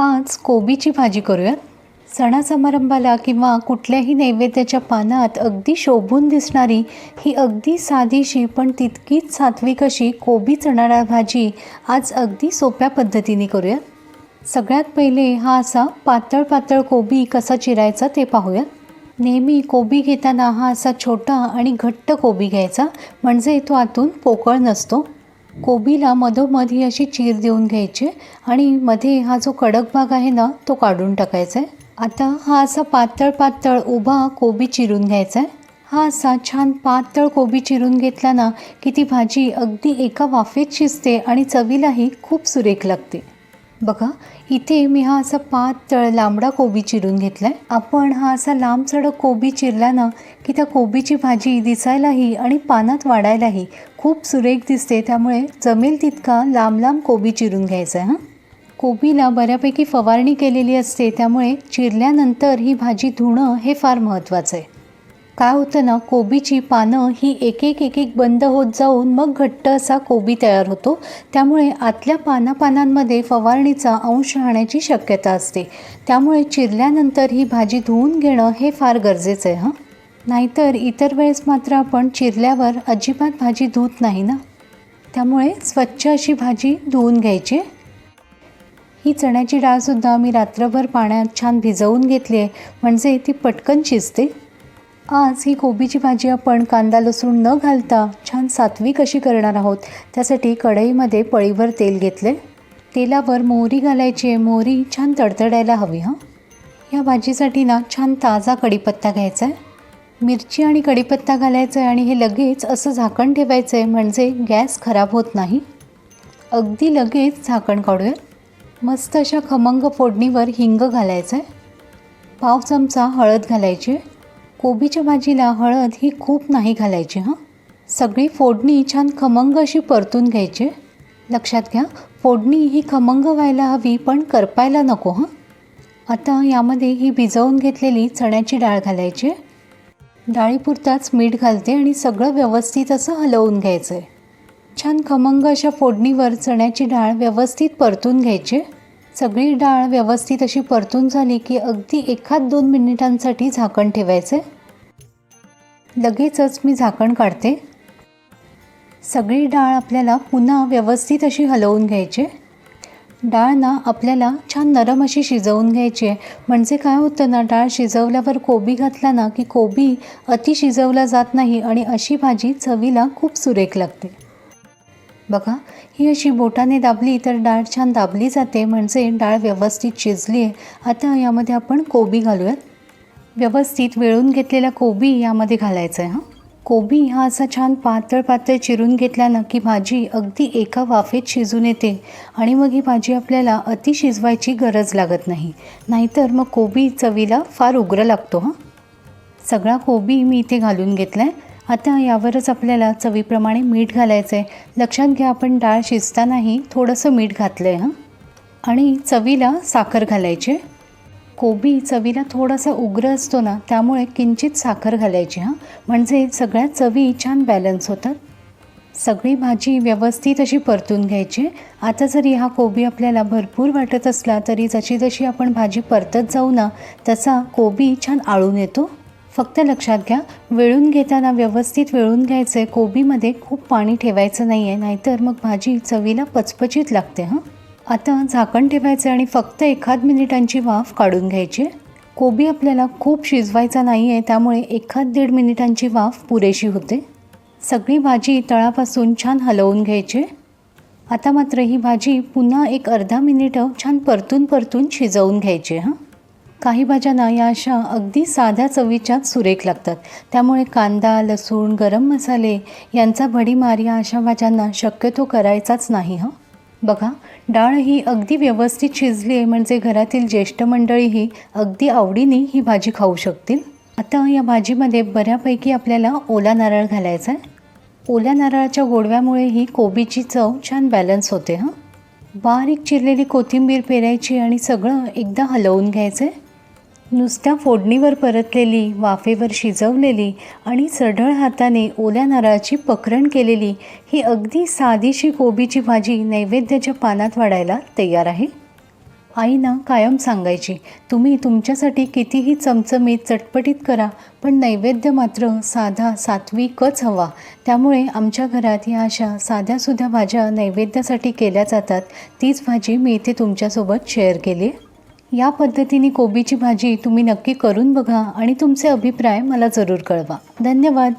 आज कोबीची भाजी करूयात. सणासमारंभाला किंवा कुठल्याही नैवेद्याच्या पानात अगदी शोभून दिसणारी ही अगदी साधीशी पण तितकीच सात्विक अशी कोबी चणाडाळ भाजी आज अगदी सोप्या पद्धतीने करूयात. सगळ्यात पहिले हा असा पातळ पातळ कोबी कसा चिरायचा ते पाहूयात. नेहमी कोबी घेताना हा असा छोटा आणि घट्ट कोबी घ्यायचा. म्हणजे तो आतून पोकळ नसतो. कोबीला मधोमध ही अशी चीर देऊन घ्यायची आणि मध्ये हा जो कडक भाग आहे ना तो काढून टाकायचा आहे आता हा असा पातळ पातळ उभा कोबी चिरून घ्यायचा आहे हा असा छान पातळ कोबी चिरून घेतला ना की ती भाजी अगदी एका वाफेत शिजते आणि चवीलाही खूप सुरेख लागते. बघा इथे मी हा असा पातळ लांबडा कोबी चिरून घेतला आहे आपण हा असा लांब सडक कोबी चिरला ना की त्या कोबीची भाजी दिसायलाही आणि पानात वाढायलाही खूप सुरेख दिसते त्यामुळे जमेल तितका लांब लांब कोबी चिरून घ्यायचा आहे हां? कोबीला बऱ्यापैकी फवारणी केलेली असते त्यामुळे चिरल्यानंतर ही भाजी धुणं हे फार महत्त्वाचं आहे. काय होतं ना कोबीची पानं ही एक एक एक एक बंद होत जाऊन मग घट्ट असा कोबी तयार होतो. त्यामुळे आतल्या पानापानांमध्ये फवारणीचा अंश राहण्याची शक्यता असते. त्यामुळे चिरल्यानंतर ही भाजी धुवून घेणं हे फार गरजेचं आहे हां? नाहीतर इतर वेळेस मात्र आपण चिरल्यावर अजिबात भाजी धुत नाही ना? त्यामुळे स्वच्छ अशी भाजी धुवून घ्यायची. ही चण्याची डाळसुद्धा मी रात्रभर पाण्यात छान भिजवून घेतली आहे. म्हणजे ती पटकन शिजते. आज ही कोबीची भाजी आपण कांदा लसूण न घालता छान सात्विक अशी करणार आहोत? त्यासाठी कढईमध्ये पळीभर तेल घेतले. तेलावर मोहरी घालायची आहे. मोहरी छान तडतडायला हवी हां? या भाजीसाठी ना छान ताजा कढीपत्ता घ्यायचा आहे. मिरची आणि कढीपत्ता घालायचं आहे आणि हे लगेच असं झाकण ठेवायचं आहे म्हणजे गॅस खराब होत नाही. अगदी लगेच झाकण काढूया. मस्त अशा खमंग फोडणीवर हिंग घालायचं आहे पाव चमचा हळद घालायची. आहे कोबीच्या भाजीला हळद ही खूप नाही घालायची हां. सगळी फोडणी छान खमंग अशी परतून घ्यायची. लक्षात घ्या फोडणी ही खमंग व्हायला हवी पण करपायला नको हां. आता यामध्ये ही भिजवून घेतलेली चण्याची डाळ घालायची. डाळीपुरताच मीठ घालते आणि सगळं व्यवस्थित असं हलवून घ्यायचं आहे छान खमंग अशा फोडणीवर चण्याची डाळ व्यवस्थित परतून घ्यायची. सगळी डाळ व्यवस्थित अशी परतून झाली की अगदी एखाद दोन मिनिटांसाठी झाकण ठेवायचे. लगेचच मी झाकण काढते. सगळी डाळ आपल्याला पुन्हा व्यवस्थित अशी हलवून घ्यायची. डाळ ना आपल्याला छान नरम अशी शिजवून घ्यायची आहे. म्हणजे काय होतं ना डाळ शिजवल्यावर कोबी घातला ना की कोबी अति शिजवला जात नाही आणि अशी भाजी चवीला खूप सुरेख लागते. बघा ही अशी बोटाने दाबली तर डाळ छान दाबली जाते. म्हणजे डाळ व्यवस्थित शिजली आहे. आता यामध्ये आपण कोबी घालूयात. व्यवस्थित वेळून घेतलेला कोबी यामध्ये घालायचा आहे हां. कोबी हा असा छान पातळ पातळ चिरून घेतल्यानं की भाजी अगदी एका वाफेत शिजून येते आणि मग ही भाजी आपल्याला अति शिजवायची गरज लागत नाही. नाहीतर मग कोबी चवीला फार उग्र लागतो हां? सगळा कोबी मी इथे घालून घेतला आहे आता यावरच आपल्याला चवीप्रमाणे मीठ घालायचं आहे लक्षात घ्या आपण डाळ शिजतानाही थोडंसं मीठ घातलं आहे हां? आणि चवीला साखर घालायची. कोबी चवीला थोडासा उग्र असतो ना त्यामुळे किंचित साखर घालायची हां. म्हणजे सगळ्या चवी छान बॅलन्स होतात. सगळी भाजी व्यवस्थित अशी परतून घ्यायची. आता जरी हा कोबी आपल्याला भरपूर वाटत असला तरी जशी जशी आपण भाजी परतत जाऊ ना तसा कोबी छान आळून येतो. फक्त लक्षात घ्या वेळून घेताना व्यवस्थित वेळून घ्यायचं आहे कोबीमध्ये खूप पाणी ठेवायचं नाही आहे नाहीतर मग भाजी चवीला पचपचीत लागते हां. आता झाकण ठेवायचं आणि फक्त एखाद मिनिटांची वाफ काढून घ्यायची. कोबी आपल्याला खूप शिजवायचा नाही आहे त्यामुळे एखाद दीड मिनिटांची वाफ पुरेशी होते. सगळी भाजी तळापासून छान हलवून घ्यायची. आता मात्र ही भाजी पुन्हा एक अर्धा मिनिटं छान परतून परतून शिजवून घ्यायची हां. काही भाज्यांना या अशा अगदी साध्या चवीच्याच सुरेख लागतात. त्यामुळे कांदा लसूण गरम मसाले यांचा भडीमार या अशा भाज्यांना शक्यतो करायचाच नाही हां. बघा डाळ ही अगदी व्यवस्थित शिजली आहे म्हणजे घरातील ज्येष्ठ मंडळीही अगदी आवडीने ही भाजी खाऊ शकतील. आता या भाजीमध्ये बऱ्यापैकी आपल्याला ओला नारळ घालायचा आहे. ओल्या नारळाच्या गोडव्यामुळे ही कोबीची चव छान बॅलन्स होते हां. बारीक चिरलेली कोथिंबीर पेरायची आणि सगळं एकदा हलवून घ्यायचं आहे नुसत्या फोडणीवर परतलेली वाफेवर शिजवलेली आणि सढळ हाताने ओल्या नारळाची पकरण केलेली ही अगदी साधीशी कोबीची भाजी नैवेद्याच्या पानात वाढायला तयार आहे. आईनं कायम सांगायची तुम्ही तुमच्यासाठी कितीही चमचमीत चटपटीत करा पण नैवेद्य मात्र साधा सात्विकच हवा. त्यामुळे आमच्या घरात या अशा साध्यासुध्या भाज्या नैवेद्यासाठी केल्या जातात. तीच भाजी मी इथे तुमच्यासोबत शेअर केली या पद्धतीने कोबीची भाजी तुम्ही नक्की करून बघा आणि तुमचे अभिप्राय मला जरूर कळवा. धन्यवाद.